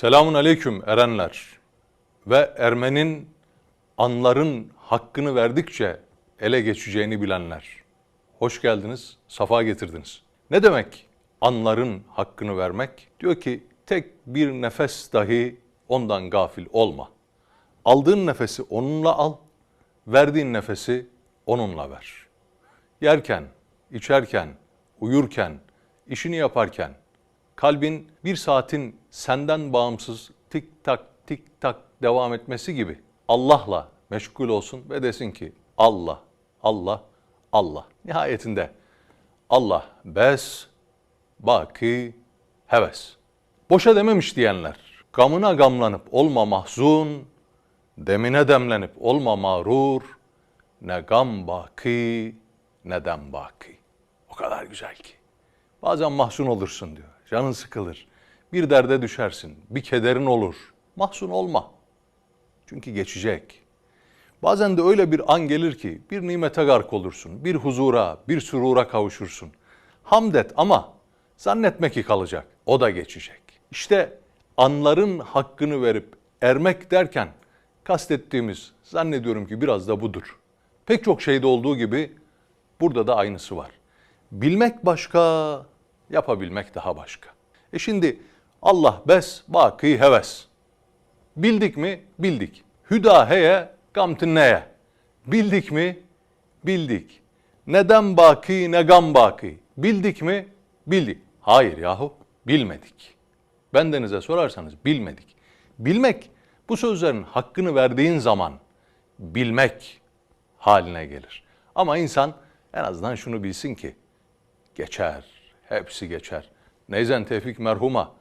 Selamun aleyküm erenler ve Ermenin anların hakkını verdikçe ele geçeceğini bilenler. Hoş geldiniz, safa getirdiniz. Ne demek anların hakkını vermek? Diyor ki tek bir nefes dahi ondan gafil olma. Aldığın nefesi onunla al, verdiğin nefesi onunla ver. Yerken, içerken, uyurken, işini yaparken, kalbin bir saatin senden bağımsız tik tak tik tak devam etmesi gibi Allah'la meşgul olsun ve desin ki Allah, Allah, Allah. Nihayetinde Allah bes, baki, heves. Boşa dememiş diyenler. Gamına gamlanıp olma mahzun, demine demlenip olma mağrur, ne gam baki ne dem baki. O kadar güzel ki. Bazen mahzun olursun diyor. Canın sıkılır. Bir derde düşersin. Bir kederin olur. Mahzun olma. Çünkü geçecek. Bazen de öyle bir an gelir ki bir nimete gark olursun. Bir huzura, bir sürura kavuşursun. Hamd et ama zannetme ki kalacak. O da geçecek. İşte anların hakkını verip ermek derken kastettiğimiz zannediyorum ki biraz da budur. Pek çok şeyde olduğu gibi burada da aynısı var. Bilmek başka, yapabilmek daha başka. E şimdi Allah bes, baki heves. Bildik mi? Bildik. Hüdaheye, gamtinneye. Bildik mi? Bildik. Neden baki, ne gam baki. Bildik mi? Bildik. Hayır yahu, bilmedik. Bendenize sorarsanız bilmedik. Bilmek, bu sözlerin hakkını verdiğin zaman bilmek haline gelir. Ama insan en azından şunu bilsin ki geçer, hepsi geçer. Neyzen Tevfik merhuma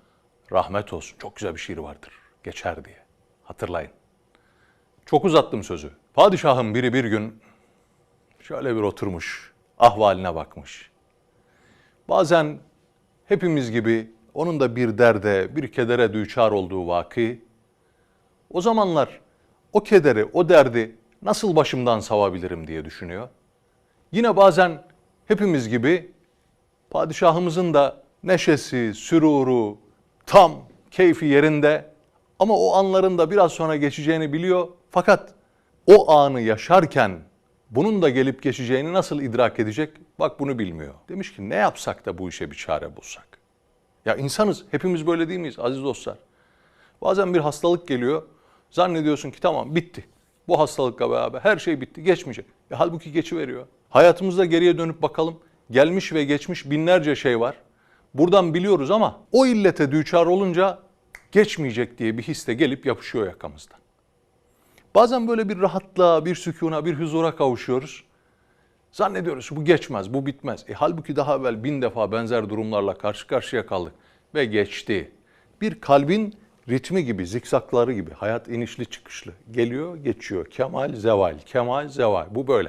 rahmet olsun. Çok güzel bir şiir vardır. Geçer diye. Hatırlayın. Çok uzattım sözü. Padişahın biri bir gün şöyle bir oturmuş, ahvaline bakmış. Bazen hepimiz gibi onun da bir derde, bir kedere düçar olduğu vaki. O zamanlar o kederi, o derdi nasıl başımdan savabilirim diye düşünüyor. Yine bazen hepimiz gibi padişahımızın da neşesi, süruru, tam keyfi yerinde ama o anların da biraz sonra geçeceğini biliyor. Fakat o anı yaşarken bunun da gelip geçeceğini nasıl idrak edecek? Bak bunu bilmiyor. Demiş ki ne yapsak da bu işe bir çare bulsak. Ya insanız, hepimiz böyle değil miyiz aziz dostlar? Bazen bir hastalık geliyor, zannediyorsun ki tamam bitti. Bu hastalıkla beraber her şey bitti, geçmeyecek. E, halbuki geçiveriyor. Hayatımızda geriye dönüp bakalım, gelmiş ve geçmiş binlerce şey var. Buradan biliyoruz ama o illete düçar olunca geçmeyecek diye bir his de gelip yapışıyor yakamızdan. Bazen böyle bir rahatlığa, bir sükuna, bir huzura kavuşuyoruz. Zannediyoruz bu geçmez, bu bitmez. E, halbuki daha evvel bin defa benzer durumlarla karşı karşıya kaldık ve geçti. Bir kalbin ritmi gibi, zikzakları gibi, hayat inişli çıkışlı. Geliyor, geçiyor. Kemal, zeval, kemal, zeval. Bu böyle.